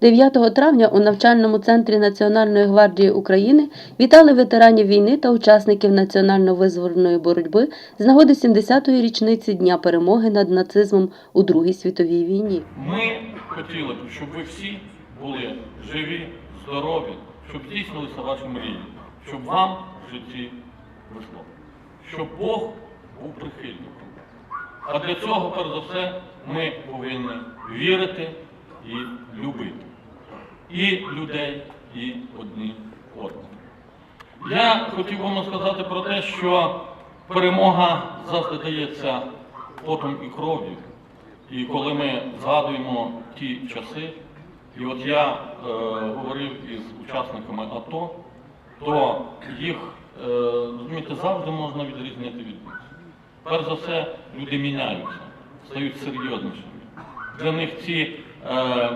9 травня у навчальному центрі Національної гвардії України вітали ветеранів війни та учасників національно-визвольної боротьби з нагоди 70-ї річниці Дня перемоги над нацизмом у Другій світовій війні. Ми хотіли б, щоб ви всі були живі, здорові, щоб здійснилися ваші мрії, щоб вам в житті весло, щоб Бог був прихильником. А для цього, перш за все, ми повинні вірити і любити. І людей, і одні одного. Я хотів вам сказати про те, що перемога завжди дається потом і кров'ю. І коли ми згадуємо ті часи, і от я е, говорив із учасниками АТО, то їх е, завжди можна відрізнити від них. Перш за все, люди міняються, стають серйознішими. Для них ці е,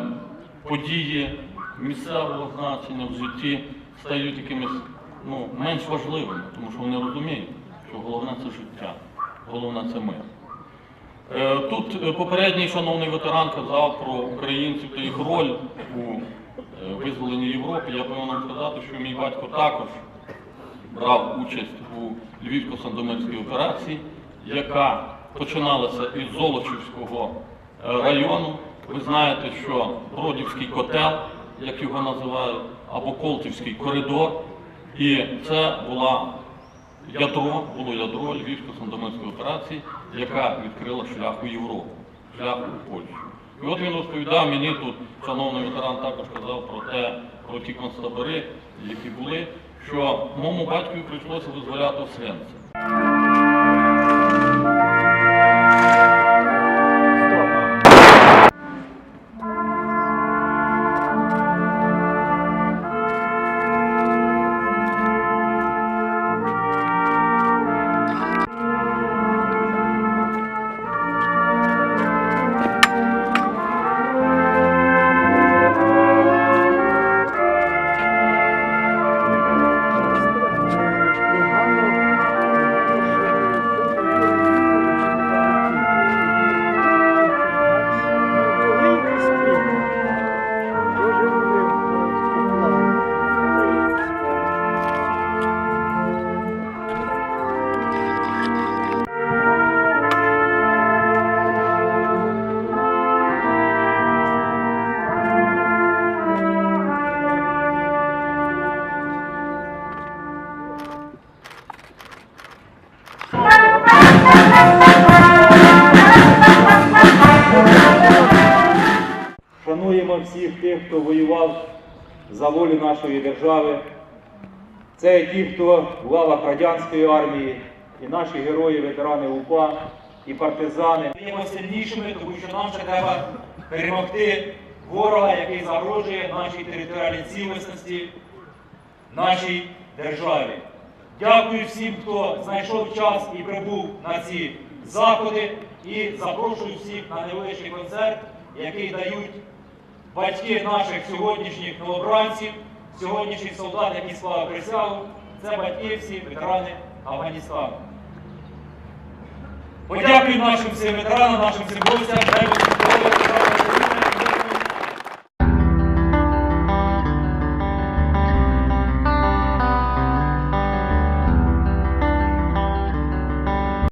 події місцевого значення в житті стають якимись ну, менш важливими, тому що вони розуміють, що головне це життя, головне це мир. Е, Тут е, попередній шановний ветеран казав про українців та їх роль у е, визволенні Європи. Я повинен сказати, що мій батько також брав участь у Львівсько-Сандомирській операції, яка починалася із Золочівського району. Ви знаєте, що Бродівський котел, як його називають, або Колтівський коридор, і це була ядро, було ядро Львівсько-Сандомирської операції, яка відкрила шлях у Європу, шлях у Польщу. І от він розповідав мені тут, шановний ветеран також казав про те, про ті концтабори, які були, що моєму батькові прийшлося визволяти Освенцим. Всіх тих, хто воював за волю нашої держави. Це ті, хто в лавах радянської армії, і наші герої, ветерани УПА, і партизани. Стаємо сильнішими, тому що нам ще треба перемогти ворога, який загрожує нашій територіальній цілісності, нашій державі. Дякую всім, хто знайшов час і прибув на ці заходи. І запрошую всіх на невеличкий концерт, який дають батьки наших сьогоднішніх новобранців, сьогоднішніх солдат, які склали присягу. Це батьки всі ветерани Афганістану. Подякую нашим всім ветеранам, нашим всім гостям. Дай здоров'я,